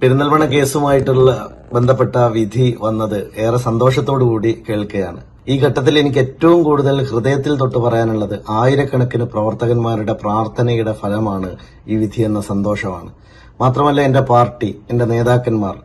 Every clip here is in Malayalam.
പെരിന്തൽമണ്ണ കേസുമായിട്ടുള്ള ബന്ധപ്പെട്ട വിധി വന്നത് ഏറെ സന്തോഷത്തോടുകൂടി കേൾക്കുകയാണ്. ഈ ഘട്ടത്തിൽ എനിക്ക് ഏറ്റവും കൂടുതൽ ഹൃദയത്തിൽ തൊട്ട് പറയാനുള്ളത് ആയിരക്കണക്കിന് പ്രവർത്തകന്മാരുടെ പ്രാർത്ഥനയുടെ ഫലമാണ് ഈ വിധി എന്ന സന്തോഷമാണ്. മാത്രമല്ല എന്റെ പാർട്ടി എന്റെ നേതാക്കന്മാർ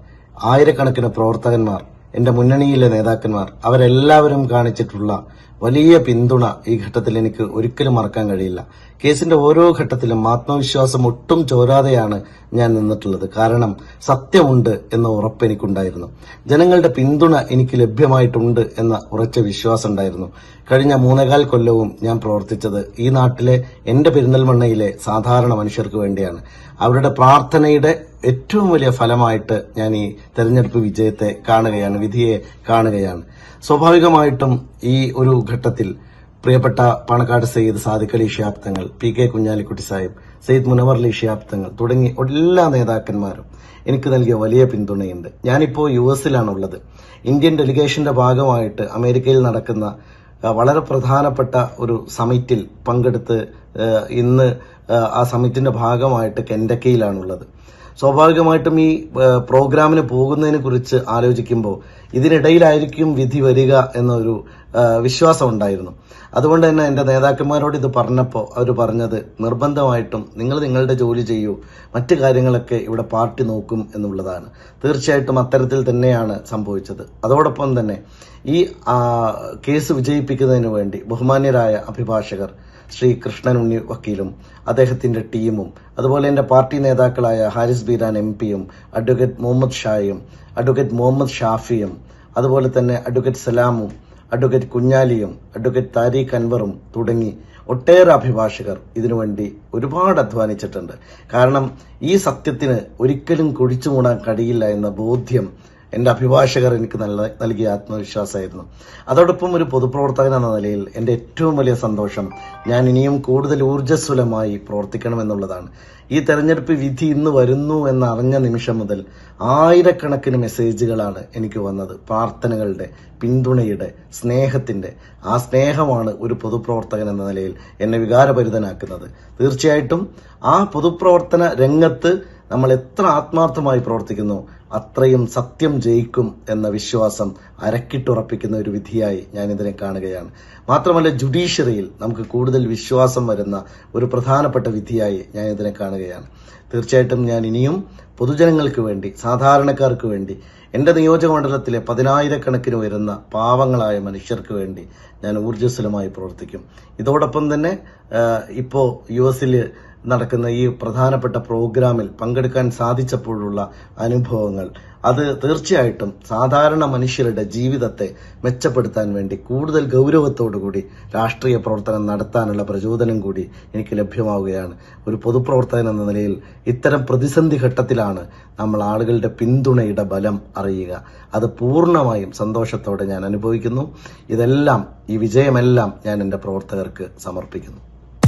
ആയിരക്കണക്കിന് പ്രവർത്തകന്മാർ എന്റെ മുന്നണിയിലെ നേതാക്കന്മാർ അവരെല്ലാവരും കാണിച്ചിട്ടുള്ള വലിയ പിന്തുണ ഈ ഘട്ടത്തിൽ എനിക്ക് ഒരിക്കലും മറക്കാൻ കഴിയില്ല. കേസിന്റെ ഓരോ ഘട്ടത്തിലും ആത്മവിശ്വാസം ഒട്ടും ചോരാതെയാണ് ഞാൻ നിന്നിട്ടുള്ളത്. കാരണം സത്യമുണ്ട് എന്ന ഉറപ്പ് എനിക്കുണ്ടായിരുന്നു. ജനങ്ങളുടെ പിന്തുണ എനിക്ക് ലഭ്യമായിട്ടുണ്ട് എന്ന ഉറച്ച വിശ്വാസം ഉണ്ടായിരുന്നു. കഴിഞ്ഞ മൂന്നേകാൽ കൊല്ലവും ഞാൻ പ്രവർത്തിച്ചത് ഈ നാട്ടിലെ എന്റെ പെരിന്തൽമണ്ണയിലെ സാധാരണ മനുഷ്യർക്ക് വേണ്ടിയാണ്. അവരുടെ പ്രാർത്ഥനയുടെ ഏറ്റവും വലിയ ഫലമായിട്ട് ഞാൻ ഈ തെരഞ്ഞെടുപ്പ് വിജയത്തെ കാണുകയാണ് വിധിയെ കാണുകയാണ്. സ്വാഭാവികമായിട്ടും ഈ ഒരു ഘട്ടത്തിൽ പ്രിയപ്പെട്ട പാണക്കാട് സയ്യിദ് സാദിഖ് അലി ഷിയാബ്ദങ്ങൾ പി കെ കുഞ്ഞാലിക്കുട്ടി സാഹിബ് സയ്യിദ് മുനവർ അലി ഷിയാബ്ദങ്ങൾ തുടങ്ങി എല്ലാ നേതാക്കന്മാരും എനിക്ക് നൽകിയ വലിയ പിന്തുണയുണ്ട്. ഞാനിപ്പോൾ യു എസിലാണുള്ളത്. ഇന്ത്യൻ ഡെലിഗേഷന്റെ ഭാഗമായിട്ട് അമേരിക്കയിൽ നടക്കുന്ന വളരെ പ്രധാനപ്പെട്ട ഒരു സമിറ്റിൽ പങ്കെടുത്ത് ഇന്ന് ആ സമിറ്റിന്റെ ഭാഗമായിട്ട് കെൻഡക്കയിലാണുള്ളത് സ്വാഭാവികമായിട്ടും ഈ പ്രോഗ്രാമിന് പോകുന്നതിനെ കുറിച്ച് ആലോചിക്കുമ്പോൾ ഇതിനിടയിലായിരിക്കും വിധി വരിക എന്നൊരു വിശ്വാസം ഉണ്ടായിരുന്നു. അതുകൊണ്ട് തന്നെ എന്റെ നേതാക്കന്മാരോട് ഇത് പറഞ്ഞപ്പോൾ അവർ പറഞ്ഞത് നിർബന്ധമായിട്ടും നിങ്ങൾ നിങ്ങളുടെ ജോലി ചെയ്യൂ മറ്റു കാര്യങ്ങളൊക്കെ ഇവിടെ പാർട്ടി നോക്കും എന്നുള്ളതാണ്. തീർച്ചയായിട്ടും അത്തരത്തിൽ തന്നെയാണ് സംഭവിച്ചത്. അതോടൊപ്പം തന്നെ ഈ കേസ് വിജയിപ്പിക്കുന്നതിന് വേണ്ടി ബഹുമാന്യരായ അഭിഭാഷകർ ശ്രീ കൃഷ്ണൻ ഉണ്ണി വക്കീലും അദ്ദേഹത്തിന്റെ ടീമും അതുപോലെ എന്റെ പാർട്ടി നേതാക്കളായ ഹാരിസ് ബീരാൻ എം പിയും അഡ്വക്കേറ്റ് മുഹമ്മദ് ഷായും അഡ്വക്കേറ്റ് മുഹമ്മദ് ഷാഫിയും അതുപോലെ തന്നെ അഡ്വക്കേറ്റ് സലാമും അഡ്വക്കേറ്റ് കുഞ്ഞാലിയും അഡ്വക്കേറ്റ് താരിഖ് അൻവറും തുടങ്ങി ഒട്ടേറെ അഭിഭാഷകർ ഇതിനുവേണ്ടി ഒരുപാട് അധ്വാനിച്ചിട്ടുണ്ട്. കാരണം ഈ സത്യത്തിന് ഒരിക്കലും കുഴിച്ചു മൂടാൻ കഴിയില്ല എന്ന ബോധ്യം എന്റെ അഭിഭാഷകർ എനിക്ക് നല്ല നൽകിയ ആത്മവിശ്വാസമായിരുന്നു. അതോടൊപ്പം ഒരു പൊതുപ്രവർത്തകൻ എന്ന നിലയിൽ എന്റെ ഏറ്റവും വലിയ സന്തോഷം ഞാൻ ഇനിയും കൂടുതൽ ഊർജസ്വലമായി പ്രവർത്തിക്കണമെന്നുള്ളതാണ്. ഈ തെരഞ്ഞെടുപ്പ് വിധി ഇന്ന് വരുന്നു എന്ന് അറിഞ്ഞ നിമിഷം മുതൽ ആയിരക്കണക്കിന് മെസ്സേജുകളാണ് എനിക്ക് വന്നത്. പ്രാർത്ഥനകളുടെ പിന്തുണയുടെ സ്നേഹത്തിന്റെ ആ സ്നേഹമാണ് ഒരു പൊതുപ്രവർത്തകൻ എന്ന നിലയിൽ എന്നെ വികാരഭരിതനാക്കുന്നത്. തീർച്ചയായിട്ടും ആ പൊതുപ്രവർത്തന രംഗത്ത് നമ്മൾ എത്ര ആത്മാർത്ഥമായി പ്രവർത്തിക്കുന്നു അത്രയും സത്യം ജയിക്കും എന്ന വിശ്വാസം അരക്കിട്ടുറപ്പിക്കുന്ന ഒരു വിധിയായി ഞാൻ ഇതിനെ കാണുകയാണ്. മാത്രമല്ല ജുഡീഷ്യറിയിൽ നമുക്ക് കൂടുതൽ വിശ്വാസം വരുന്ന ഒരു പ്രധാനപ്പെട്ട വിധിയായി ഞാൻ ഇതിനെ കാണുകയാണ്. തീർച്ചയായിട്ടും ഞാൻ ഇനിയും പൊതുജനങ്ങൾക്ക് വേണ്ടി സാധാരണക്കാർക്ക് വേണ്ടി എന്റെ നിയോജകമണ്ഡലത്തിലെ പതിനായിരക്കണക്കിന് വരുന്ന പാവങ്ങളായ മനുഷ്യർക്ക് വേണ്ടി ഞാൻ ഊർജസ്വലമായി പ്രവർത്തിക്കും. ഇതോടൊപ്പം തന്നെ ഇപ്പോൾ ഇപ്പോ യു എസിൽ നടക്കുന്ന ഈ പ്രധാനപ്പെട്ട പ്രോഗ്രാമിൽ പങ്കെടുക്കാൻ സാധിച്ചപ്പോഴുള്ള അനുഭവങ്ങൾ. അത് തീർച്ചയായിട്ടും സാധാരണ മനുഷ്യരുടെ ജീവിതത്തെ മെച്ചപ്പെടുത്താൻ വേണ്ടി കൂടുതൽ ഗൗരവത്തോടുകൂടി രാഷ്ട്രീയ പ്രവർത്തനം നടത്താനുള്ള പ്രചോദനം കൂടി എനിക്ക് ലഭ്യമാവുകയാണ്. ഒരു പൊതുപ്രവർത്തകൻ എന്ന നിലയിൽ ഇത്തരം പ്രതിസന്ധി ഘട്ടത്തിലാണ് നമ്മൾ ആളുകളുടെ പിന്തുണയുടെ ബലം അറിയുക. അത് പൂർണമായും സന്തോഷത്തോടെ ഞാൻ അനുഭവിക്കുന്നു. ഇതെല്ലാം ഈ വിജയമെല്ലാം ഞാൻ എന്റെ പ്രവർത്തകർക്ക് സമർപ്പിക്കുന്നു.